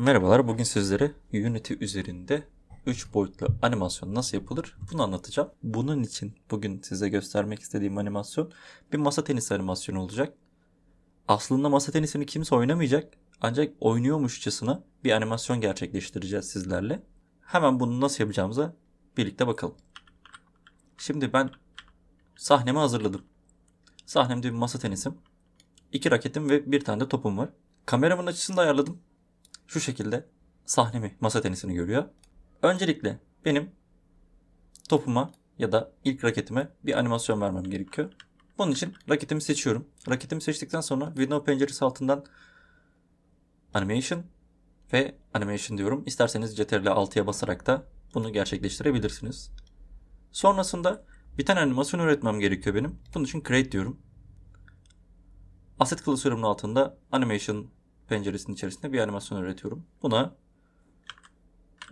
Merhabalar, bugün sizlere Unity üzerinde 3 boyutlu animasyon nasıl yapılır bunu anlatacağım. Bunun için bugün size göstermek istediğim animasyon bir masa tenisi animasyonu olacak. Aslında masa tenisini kimse oynamayacak ancak oynuyormuşçasına bir animasyon gerçekleştireceğiz sizlerle. Hemen bunu nasıl yapacağımıza birlikte bakalım. Şimdi ben sahnemi hazırladım. Sahnemde bir masa tenisim, iki raketim ve bir tane de topum var. Kameramın açısını da ayarladım şu şekilde sahnemi, masa tenisini görüyor. Öncelikle benim topuma ya da ilk raketime bir animasyon vermem gerekiyor. Bunun için raketimi seçiyorum. Raketimi seçtikten sonra Windows penceresi altından Animation ve Animation diyorum. İsterseniz Ctrl 6'ya basarak da bunu gerçekleştirebilirsiniz. Sonrasında bir tane animasyon üretmem gerekiyor benim. Bunun için Create diyorum. Asset klasörümün altında Animation penceresinin içerisinde bir animasyon üretiyorum. Buna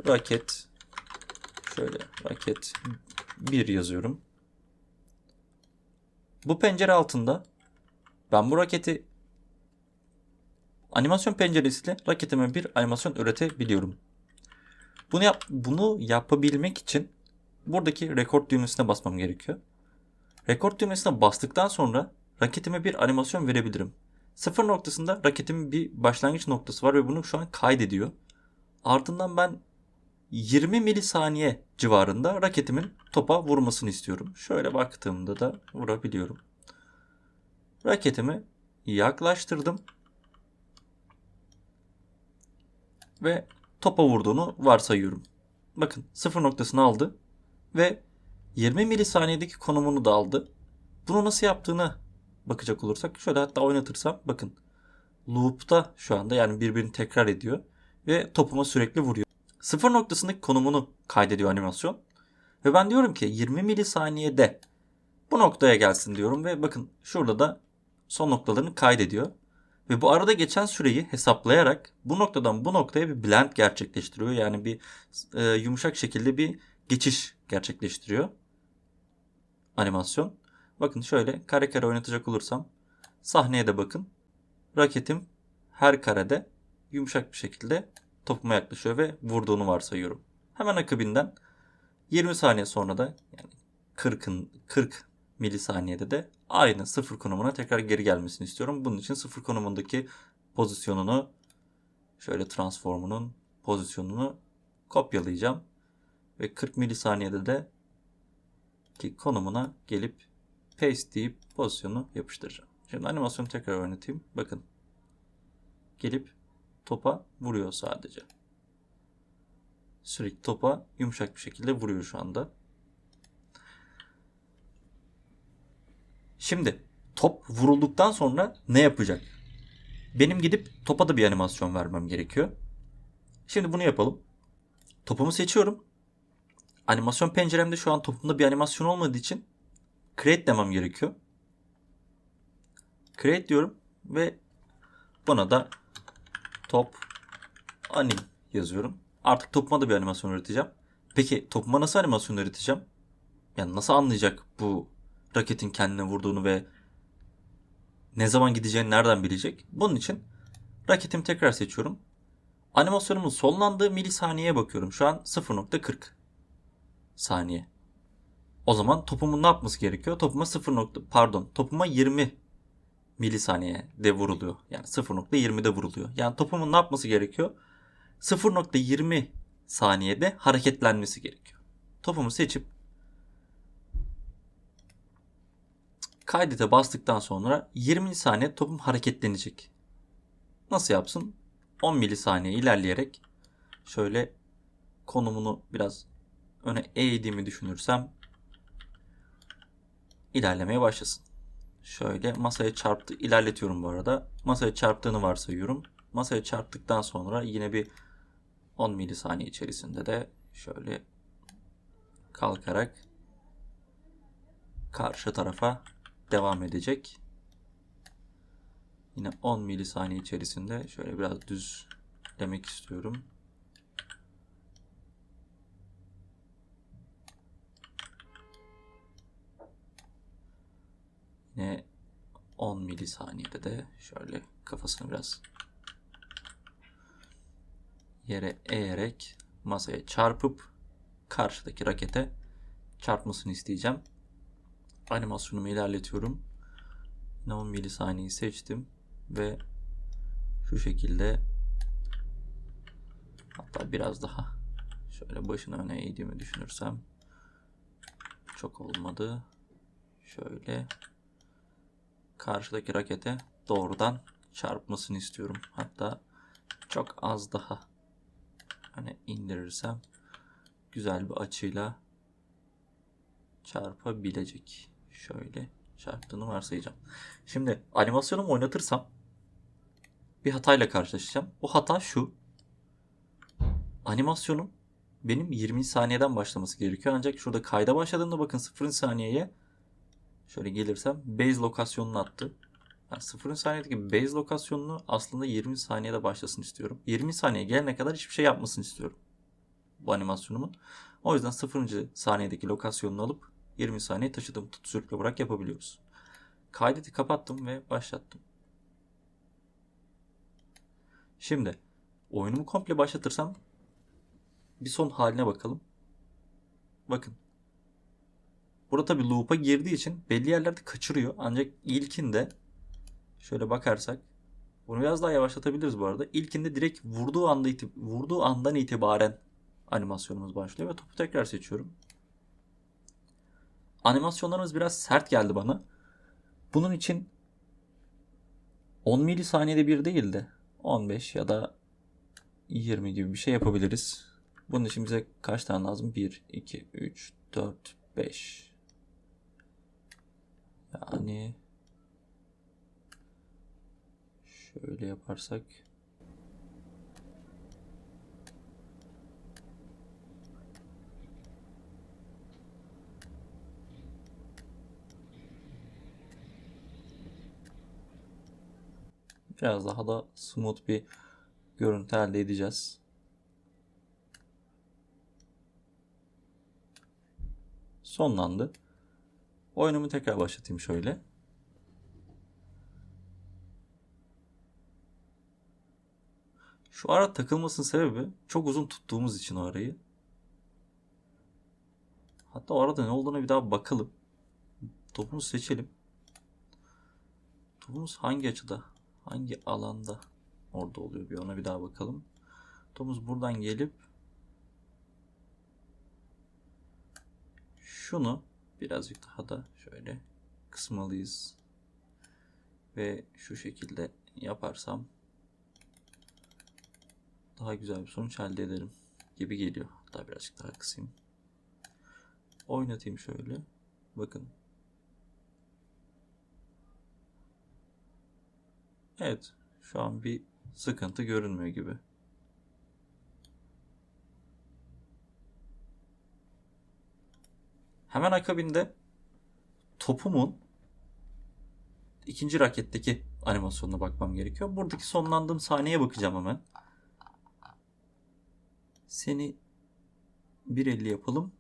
raket şöyle raket 1 yazıyorum. Bu pencere altında ben bu raketi animasyon penceresiyle raketime bir animasyon üretebiliyorum. Bunu yap bunu yapabilmek için buradaki rekord düğmesine basmam gerekiyor. Rekord düğmesine bastıktan sonra raketime bir animasyon verebilirim. Sıfır noktasında raketimin bir başlangıç noktası var ve bunu şu an kaydediyor. Ardından ben 20 milisaniye civarında raketimin topa vurmasını istiyorum. Şöyle baktığımda da vurabiliyorum. Raketimi yaklaştırdım. Ve topa vurduğunu varsayıyorum. Bakın sıfır noktasını aldı ve 20 milisaniyedeki konumunu da aldı. Bunu nasıl yaptığını bakacak olursak şöyle hatta oynatırsam bakın loop'ta şu anda yani birbirini tekrar ediyor ve topuma sürekli vuruyor. Sıfır noktasındaki konumunu kaydediyor animasyon. Ve ben diyorum ki 20 milisaniyede bu noktaya gelsin diyorum ve bakın şurada da son noktalarını kaydediyor. Ve bu arada geçen süreyi hesaplayarak bu noktadan bu noktaya bir blend gerçekleştiriyor. Yani bir e, yumuşak şekilde bir geçiş gerçekleştiriyor animasyon. Bakın şöyle kare kare oynatacak olursam sahneye de bakın. Raketim her karede yumuşak bir şekilde topuma yaklaşıyor ve vurduğunu varsayıyorum. Hemen akabından 20 saniye sonra da yani 40'ın 40 milisaniyede de aynı sıfır konumuna tekrar geri gelmesini istiyorum. Bunun için sıfır konumundaki pozisyonunu şöyle transformunun pozisyonunu kopyalayacağım. Ve 40 milisaniyede de ki konumuna gelip paste deyip pozisyonu yapıştıracağım. Şimdi animasyonu tekrar oynatayım. Bakın. Gelip topa vuruyor sadece. Sürekli topa yumuşak bir şekilde vuruyor şu anda. Şimdi top vurulduktan sonra ne yapacak? Benim gidip topa da bir animasyon vermem gerekiyor. Şimdi bunu yapalım. Topumu seçiyorum. Animasyon penceremde şu an topumda bir animasyon olmadığı için create demem gerekiyor. Create diyorum ve buna da top anim yazıyorum. Artık topuma da bir animasyon üreteceğim. Peki topuma nasıl animasyon üreteceğim? Yani nasıl anlayacak bu raketin kendine vurduğunu ve ne zaman gideceğini nereden bilecek? Bunun için raketimi tekrar seçiyorum. Animasyonumun sonlandığı milisaniyeye bakıyorum. Şu an 0.40 saniye. O zaman topumun ne yapması gerekiyor? Topuma 0. Nokta, pardon topuma 20 milisaniye de vuruluyor. Yani 0.20'de vuruluyor. Yani topumun ne yapması gerekiyor? 0.20 saniyede hareketlenmesi gerekiyor. Topumu seçip kaydete bastıktan sonra 20 saniye topum hareketlenecek. Nasıl yapsın? 10 milisaniye ilerleyerek şöyle konumunu biraz öne eğdiğimi düşünürsem ilerlemeye başlasın. Şöyle masaya çarptı. ilerletiyorum bu arada. Masaya çarptığını varsayıyorum. Masaya çarptıktan sonra yine bir 10 milisaniye içerisinde de şöyle kalkarak karşı tarafa devam edecek. Yine 10 milisaniye içerisinde şöyle biraz düz demek istiyorum. Yine 10 milisaniyede de şöyle kafasını biraz yere eğerek masaya çarpıp karşıdaki rakete çarpmasını isteyeceğim. Animasyonumu ilerletiyorum. Yine 10 milisaniyeyi seçtim ve şu şekilde hatta biraz daha şöyle başını öne eğdiğimi düşünürsem çok olmadı. Şöyle karşıdaki rakete doğrudan çarpmasını istiyorum. Hatta çok az daha hani indirirsem güzel bir açıyla çarpabilecek. Şöyle çarptığını varsayacağım. Şimdi animasyonumu oynatırsam bir hatayla karşılaşacağım. O hata şu. Animasyonum benim 20 saniyeden başlaması gerekiyor. Ancak şurada kayda başladığımda bakın 0 saniyeye şöyle gelirsem base lokasyonunu attı. Yani 0 saniyedeki base lokasyonunu aslında 20 saniyede başlasın istiyorum. 20 saniye gelene kadar hiçbir şey yapmasını istiyorum. Bu animasyonumun. O yüzden 0. saniyedeki lokasyonunu alıp 20 saniye taşıdım. Tut sürükle bırak yapabiliyoruz. Kaydeti kapattım ve başlattım. Şimdi oyunumu komple başlatırsam bir son haline bakalım. Bakın. Burada tabi loop'a girdiği için belli yerlerde kaçırıyor. Ancak ilkinde şöyle bakarsak bunu biraz daha yavaşlatabiliriz bu arada. İlkinde direkt vurduğu anda vurduğu andan itibaren animasyonumuz başlıyor ve topu tekrar seçiyorum. Animasyonlarımız biraz sert geldi bana. Bunun için 10 milisaniyede bir değil de 15 ya da 20 gibi bir şey yapabiliriz. Bunun için bize kaç tane lazım? 1, 2, 3, 4, 5. Yani şöyle yaparsak biraz daha da smooth bir görüntü elde edeceğiz. Sonlandı. Oyunumu tekrar başlatayım şöyle. Şu ara takılmasının sebebi çok uzun tuttuğumuz için o arayı. Hatta o arada ne olduğuna bir daha bakalım. Topumuzu seçelim. Topumuz hangi açıda, hangi alanda orada oluyor bir ona bir daha bakalım. Topumuz buradan gelip şunu birazcık daha da şöyle kısmalıyız. Ve şu şekilde yaparsam daha güzel bir sonuç elde ederim gibi geliyor. Hatta birazcık daha kısayım. Oynatayım şöyle. Bakın. Evet. Şu an bir sıkıntı görünmüyor gibi. Hemen akabinde topumun ikinci raketteki animasyonuna bakmam gerekiyor. Buradaki sonlandığım sahneye bakacağım hemen. Seni 1.50 yapalım.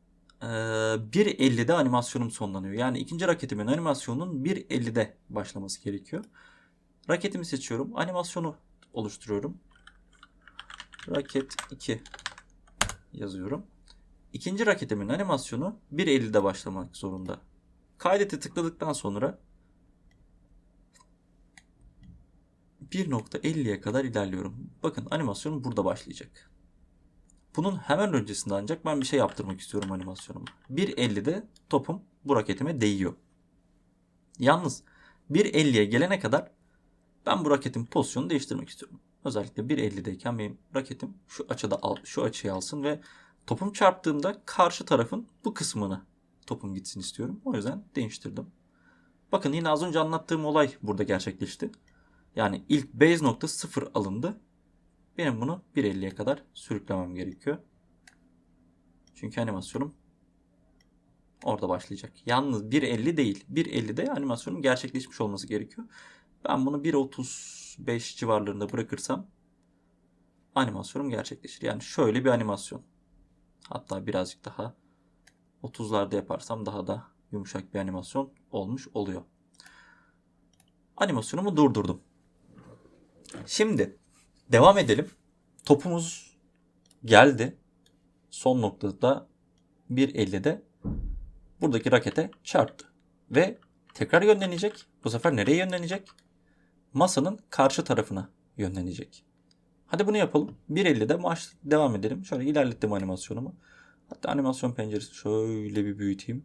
Ee, 1.50'de animasyonum sonlanıyor. Yani ikinci raketimin animasyonunun 1.50'de başlaması gerekiyor. Raketimi seçiyorum. Animasyonu oluşturuyorum. Raket 2 yazıyorum. İkinci raketimin animasyonu 1.50'de başlamak zorunda. Kaydete tıkladıktan sonra 1.50'ye kadar ilerliyorum. Bakın animasyonum burada başlayacak. Bunun hemen öncesinde ancak ben bir şey yaptırmak istiyorum animasyonuma. 1.50'de topum bu raketime değiyor. Yalnız 1.50'ye gelene kadar ben bu raketin pozisyonunu değiştirmek istiyorum. Özellikle 1.50'deyken benim raketim şu açıda al, şu açıyı alsın ve topum çarptığında karşı tarafın bu kısmını topum gitsin istiyorum. O yüzden değiştirdim. Bakın yine az önce anlattığım olay burada gerçekleşti. Yani ilk base nokta 0 alındı. Benim bunu 1.50'ye kadar sürüklemem gerekiyor. Çünkü animasyonum orada başlayacak. Yalnız 1.50 değil. 1.50'de animasyonun gerçekleşmiş olması gerekiyor. Ben bunu 1.35 civarlarında bırakırsam animasyonum gerçekleşir. Yani şöyle bir animasyon. Hatta birazcık daha 30'larda yaparsam daha da yumuşak bir animasyon olmuş oluyor. Animasyonumu durdurdum. Şimdi devam edelim. Topumuz geldi. Son noktada 1.50'de buradaki rakete çarptı. Ve tekrar yönlenecek. Bu sefer nereye yönlenecek? Masanın karşı tarafına yönlenecek. Hadi bunu yapalım. 1.50'de maç devam edelim. Şöyle ilerlettim animasyonumu. Hatta animasyon penceresini şöyle bir büyüteyim.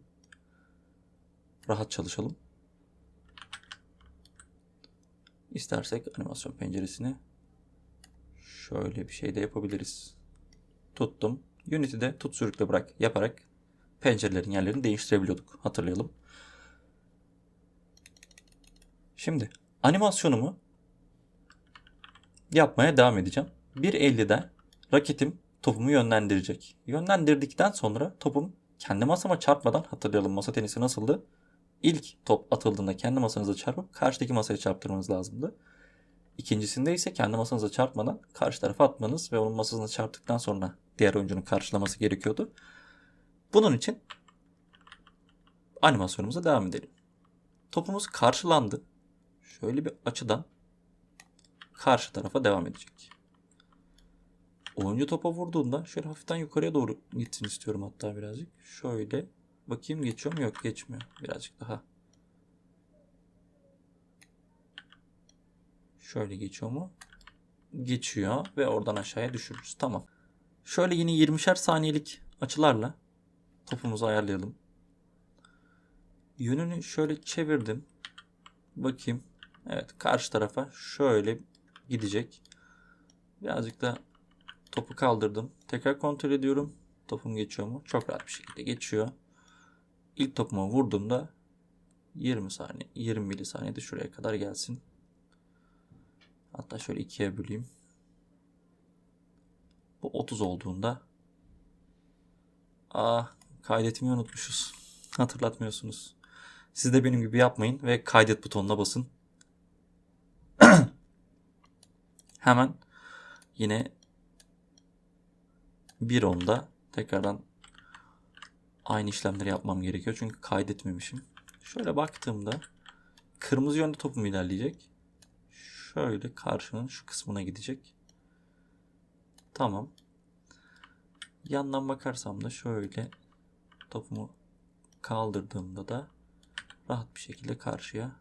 Rahat çalışalım. İstersek animasyon penceresini şöyle bir şey de yapabiliriz. Tuttum. Unity'de tut sürükle bırak yaparak pencerelerin yerlerini değiştirebiliyorduk. Hatırlayalım. Şimdi animasyonumu yapmaya devam edeceğim. 1.50'de raketim topumu yönlendirecek. Yönlendirdikten sonra topum kendi masama çarpmadan hatırlayalım masa tenisi nasıldı? İlk top atıldığında kendi masanıza çarpıp karşıdaki masaya çarptırmanız lazımdı. İkincisinde ise kendi masanıza çarpmadan karşı tarafa atmanız ve onun masasına çarptıktan sonra diğer oyuncunun karşılaması gerekiyordu. Bunun için animasyonumuza devam edelim. Topumuz karşılandı. Şöyle bir açıdan karşı tarafa devam edecek. Oyuncu topa vurduğunda şöyle hafiften yukarıya doğru gitsin istiyorum hatta birazcık. Şöyle bakayım geçiyor mu? Yok geçmiyor. Birazcık daha. Şöyle geçiyor mu? Geçiyor ve oradan aşağıya düşürürüz. Tamam. Şöyle yine 20'şer saniyelik açılarla topumuzu ayarlayalım. Yönünü şöyle çevirdim. Bakayım. Evet karşı tarafa şöyle gidecek. Birazcık da topu kaldırdım. Tekrar kontrol ediyorum. Topum geçiyor mu? Çok rahat bir şekilde geçiyor. İlk topuma vurduğumda 20 saniye, 20 milisaniyede şuraya kadar gelsin. Hatta şöyle ikiye böleyim. Bu 30 olduğunda ah kaydetmeyi unutmuşuz. Hatırlatmıyorsunuz. Siz de benim gibi yapmayın ve kaydet butonuna basın. Hemen yine 1.10'da tekrardan aynı işlemleri yapmam gerekiyor. Çünkü kaydetmemişim. Şöyle baktığımda kırmızı yönde topum ilerleyecek. Şöyle karşının şu kısmına gidecek. Tamam. Yandan bakarsam da şöyle topumu kaldırdığımda da rahat bir şekilde karşıya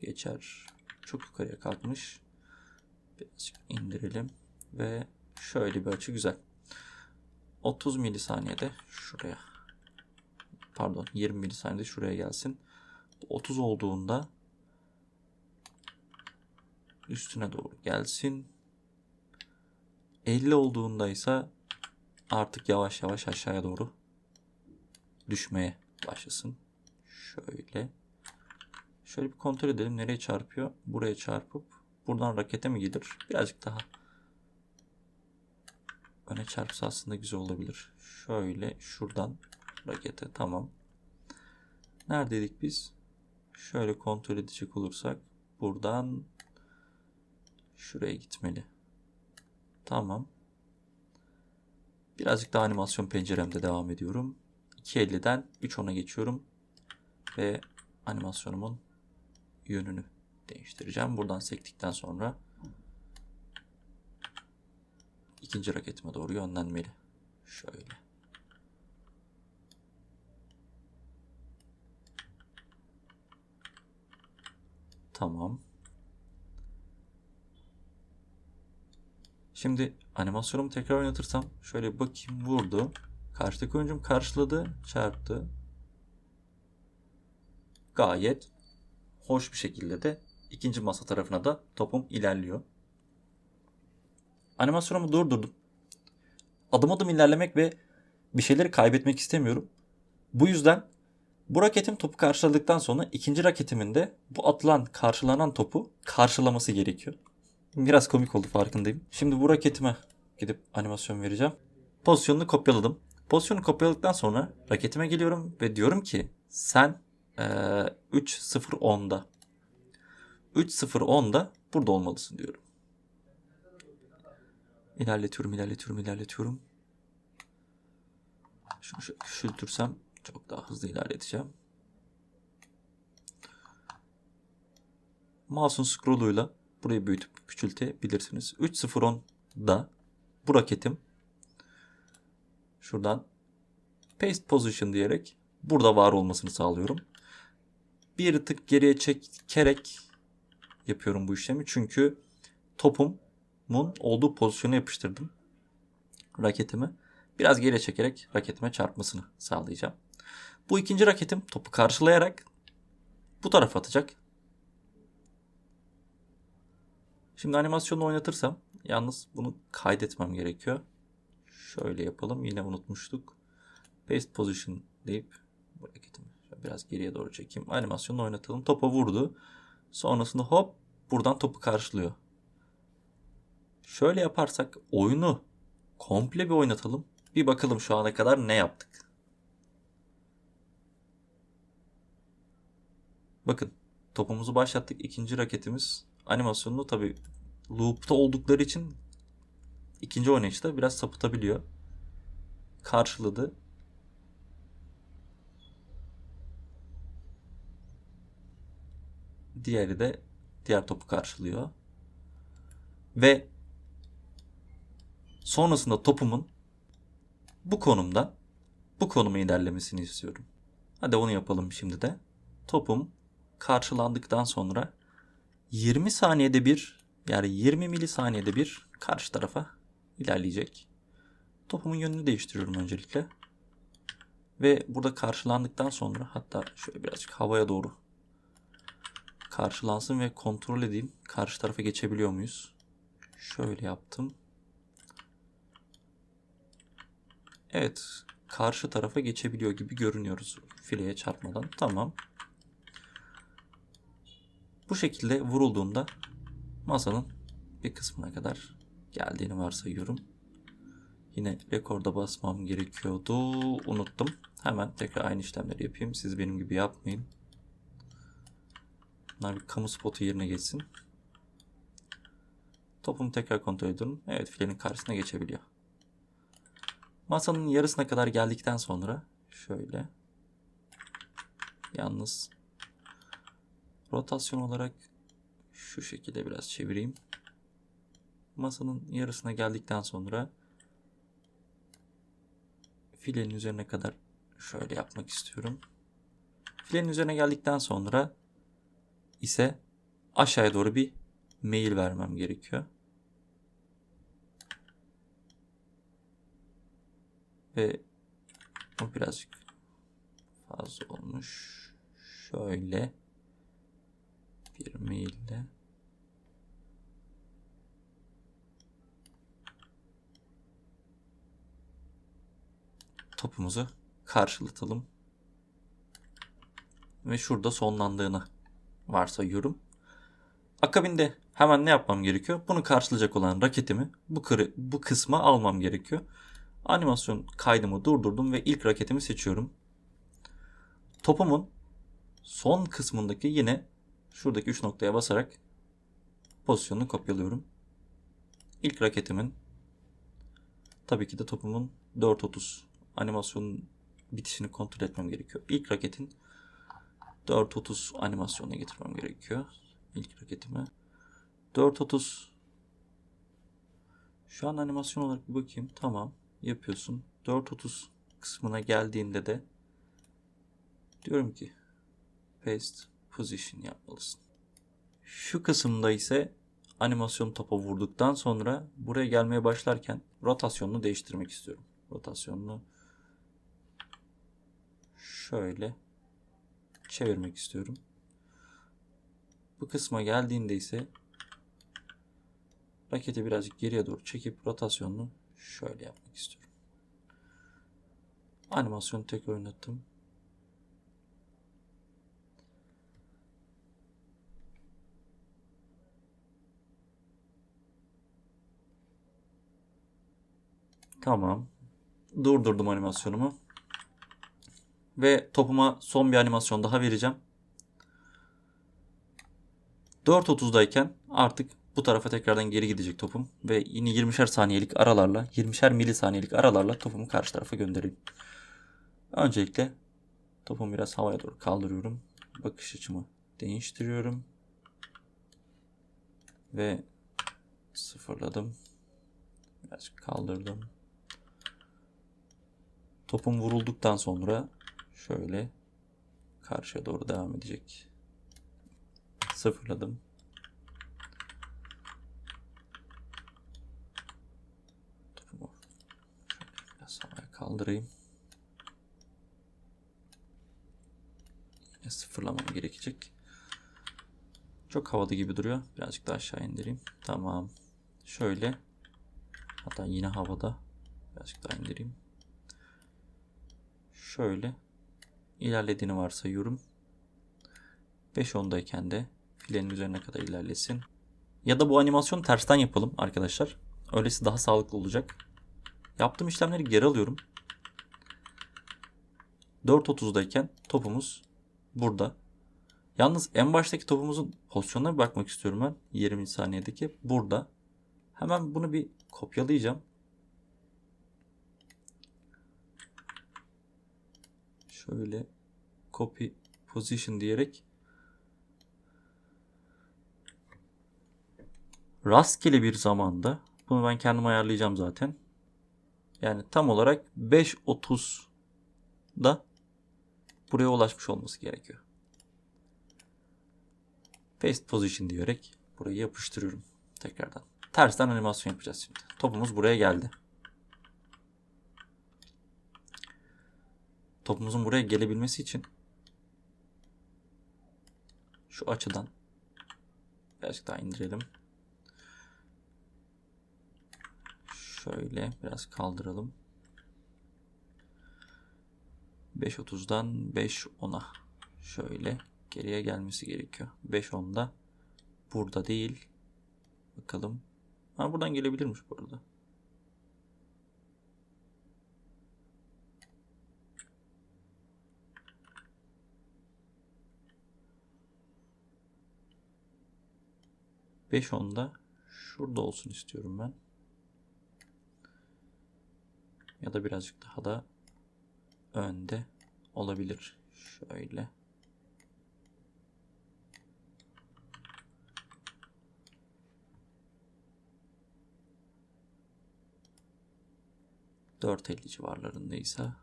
geçer. Çok yukarıya kalkmış. Birazcık indirelim ve şöyle bir açı güzel. 30 milisaniyede şuraya pardon 20 milisaniyede şuraya gelsin. 30 olduğunda üstüne doğru gelsin. 50 olduğunda ise artık yavaş yavaş aşağıya doğru düşmeye başlasın. Şöyle. Şöyle bir kontrol edelim. Nereye çarpıyor? Buraya çarpıp buradan rakete mi gelir? Birazcık daha öne çarpsa aslında güzel olabilir. Şöyle şuradan rakete tamam. Neredeydik biz? Şöyle kontrol edecek olursak buradan şuraya gitmeli. Tamam. Birazcık daha animasyon penceremde devam ediyorum. 2.50'den 3.10'a geçiyorum. Ve animasyonumun yönünü değiştireceğim. Buradan sektikten sonra ikinci raketime doğru yönlenmeli. Şöyle. Tamam. Şimdi animasyonumu tekrar oynatırsam şöyle bakayım vurdu. Karşıdaki oyuncum karşıladı, çarptı. Gayet hoş bir şekilde de ikinci masa tarafına da topum ilerliyor. Animasyonumu durdurdum. Adım adım ilerlemek ve bir şeyleri kaybetmek istemiyorum. Bu yüzden bu raketim topu karşıladıktan sonra ikinci raketimin de bu atılan karşılanan topu karşılaması gerekiyor. Biraz komik oldu farkındayım. Şimdi bu raketime gidip animasyon vereceğim. Pozisyonunu kopyaladım. Pozisyonu kopyaladıktan sonra raketime geliyorum ve diyorum ki sen ee, 3.0.10'da 3.0.10'da burada olmalısın diyorum. İlerletiyorum, ilerletiyorum, ilerletiyorum. Şunu şöyle küçültürsem çok daha hızlı ilerleteceğim. Mouse'un scroll'uyla burayı büyütüp küçültebilirsiniz. 3.0.10'da bu raketim şuradan paste position diyerek burada var olmasını sağlıyorum. Bir tık geriye çekerek yapıyorum bu işlemi. Çünkü topumun olduğu pozisyona yapıştırdım raketimi. Biraz geriye çekerek raketime çarpmasını sağlayacağım. Bu ikinci raketim topu karşılayarak bu tarafa atacak. Şimdi animasyonu oynatırsam yalnız bunu kaydetmem gerekiyor. Şöyle yapalım. Yine unutmuştuk. Paste position deyip şöyle biraz geriye doğru çekeyim. Animasyonu oynatalım. Topa vurdu. Sonrasında hop buradan topu karşılıyor. Şöyle yaparsak oyunu komple bir oynatalım. Bir bakalım şu ana kadar ne yaptık. Bakın topumuzu başlattık. İkinci raketimiz animasyonunu tabi loop'ta oldukları için ikinci oynayışta biraz sapıtabiliyor. Karşıladı. Diğeri de diğer topu karşılıyor. Ve sonrasında topumun bu konumdan bu konuma ilerlemesini istiyorum. Hadi onu yapalım şimdi de. Topum karşılandıktan sonra 20 saniyede bir yani 20 milisaniyede bir karşı tarafa ilerleyecek. Topumun yönünü değiştiriyorum öncelikle. Ve burada karşılandıktan sonra hatta şöyle birazcık havaya doğru karşılansın ve kontrol edeyim. Karşı tarafa geçebiliyor muyuz? Şöyle yaptım. Evet. Karşı tarafa geçebiliyor gibi görünüyoruz. Fileye çarpmadan. Tamam. Bu şekilde vurulduğunda masanın bir kısmına kadar geldiğini varsayıyorum. Yine rekorda basmam gerekiyordu. Unuttum. Hemen tekrar aynı işlemleri yapayım. Siz benim gibi yapmayın. Bunlar bir kamu spotu yerine geçsin. Topumu tekrar kontrol ediyorum. Evet filenin karşısına geçebiliyor. Masanın yarısına kadar geldikten sonra şöyle yalnız rotasyon olarak şu şekilde biraz çevireyim. Masanın yarısına geldikten sonra filenin üzerine kadar şöyle yapmak istiyorum. Filenin üzerine geldikten sonra ise aşağıya doğru bir mail vermem gerekiyor. Ve bu birazcık fazla olmuş. Şöyle bir maille topumuzu karşılatalım. Ve şurada sonlandığını varsayıyorum. Akabinde hemen ne yapmam gerekiyor? Bunu karşılayacak olan raketimi bu, kırı, bu kısma almam gerekiyor. Animasyon kaydımı durdurdum ve ilk raketimi seçiyorum. Topumun son kısmındaki yine şuradaki 3 noktaya basarak pozisyonunu kopyalıyorum. İlk raketimin tabii ki de topumun 4.30 animasyonun bitişini kontrol etmem gerekiyor. İlk raketin 4.30 animasyonuna getirmem gerekiyor. İlk raketimi. 4.30 şu an animasyon olarak bir bakayım. Tamam yapıyorsun. 4.30 kısmına geldiğinde de diyorum ki paste position yapmalısın. Şu kısımda ise animasyon topa vurduktan sonra buraya gelmeye başlarken rotasyonunu değiştirmek istiyorum. Rotasyonunu şöyle çevirmek istiyorum. Bu kısma geldiğinde ise raketi birazcık geriye doğru çekip rotasyonunu şöyle yapmak istiyorum. Animasyonu tek oynattım. Tamam. Durdurdum animasyonumu. Ve topuma son bir animasyon daha vereceğim. 4.30'dayken artık bu tarafa tekrardan geri gidecek topum. Ve yine 20'şer saniyelik aralarla, 20'şer milisaniyelik aralarla topumu karşı tarafa göndereyim. Öncelikle topumu biraz havaya doğru kaldırıyorum. Bakış açımı değiştiriyorum. Ve sıfırladım. Biraz kaldırdım. Topum vurulduktan sonra şöyle karşıya doğru devam edecek. Sıfırladım. Şöyle kaldırayım. Yine sıfırlamam gerekecek. Çok havalı gibi duruyor. Birazcık daha aşağı indireyim. Tamam. Şöyle. Hatta yine havada. Birazcık daha indireyim. Şöyle. İlerlediğini varsayıyorum. 5-10'dayken de filenin üzerine kadar ilerlesin. Ya da bu animasyonu tersten yapalım arkadaşlar. Öylesi daha sağlıklı olacak. Yaptığım işlemleri geri alıyorum. 4.30'dayken topumuz burada. Yalnız en baştaki topumuzun pozisyonuna bir bakmak istiyorum ben. 20 saniyedeki burada. Hemen bunu bir kopyalayacağım. Şöyle copy position diyerek rastgele bir zamanda bunu ben kendim ayarlayacağım zaten. Yani tam olarak 5.30'da buraya ulaşmış olması gerekiyor. Paste position diyerek burayı yapıştırıyorum tekrardan. Tersten animasyon yapacağız şimdi. Topumuz buraya geldi. Topumuzun buraya gelebilmesi için şu açıdan birazcık daha indirelim. Şöyle biraz kaldıralım. 5.30'dan 5.10'a şöyle geriye gelmesi gerekiyor. 5.10'da burada değil. Bakalım. Ha buradan gelebilirmiş bu arada. Beş onda şurada olsun istiyorum ben. Ya da birazcık daha da önde olabilir. Şöyle. Dört elli civarlarındaysa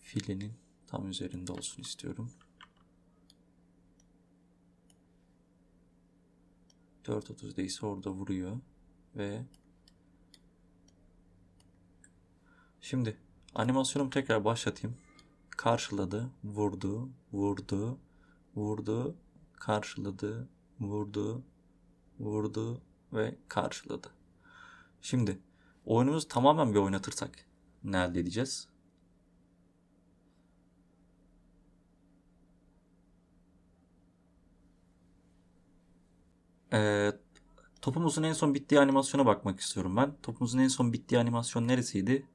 filenin tam üzerinde olsun istiyorum. 4.30'daysa orada vuruyor ve Şimdi animasyonumu tekrar başlatayım. Karşıladı, vurdu, vurdu, vurdu, karşıladı, vurdu, vurdu ve karşıladı. Şimdi oyunumuzu tamamen bir oynatırsak ne elde edeceğiz? Ee, topumuzun en son bittiği animasyona bakmak istiyorum ben. Topumuzun en son bittiği animasyon neresiydi?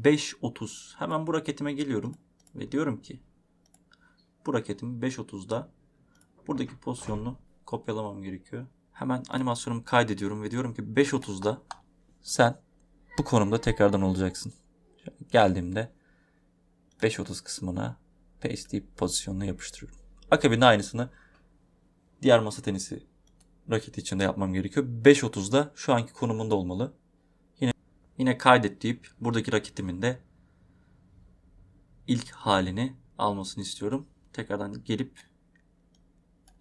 5.30. Hemen bu raketime geliyorum ve diyorum ki bu raketimi 5.30'da buradaki pozisyonunu kopyalamam gerekiyor. Hemen animasyonumu kaydediyorum ve diyorum ki 5.30'da sen bu konumda tekrardan olacaksın. Geldiğimde 5.30 kısmına paste deyip pozisyonuna yapıştırıyorum. Akabinde aynısını diğer masa tenisi raketi için de yapmam gerekiyor. 5.30'da şu anki konumunda olmalı. Yine kaydet deyip buradaki raketimin de ilk halini almasını istiyorum. Tekrardan gelip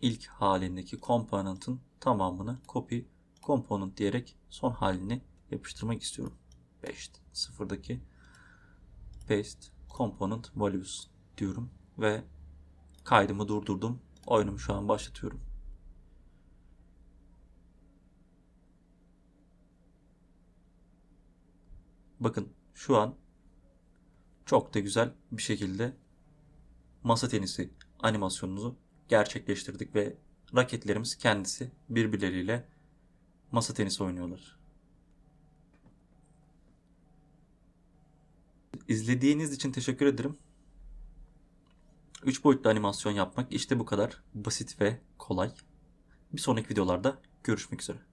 ilk halindeki component'ın tamamını copy component diyerek son halini yapıştırmak istiyorum. 5 sıfırdaki paste component values diyorum ve kaydımı durdurdum. Oyunumu şu an başlatıyorum. Bakın şu an çok da güzel bir şekilde masa tenisi animasyonumuzu gerçekleştirdik ve raketlerimiz kendisi birbirleriyle masa tenisi oynuyorlar. İzlediğiniz için teşekkür ederim. 3 boyutlu animasyon yapmak işte bu kadar basit ve kolay. Bir sonraki videolarda görüşmek üzere.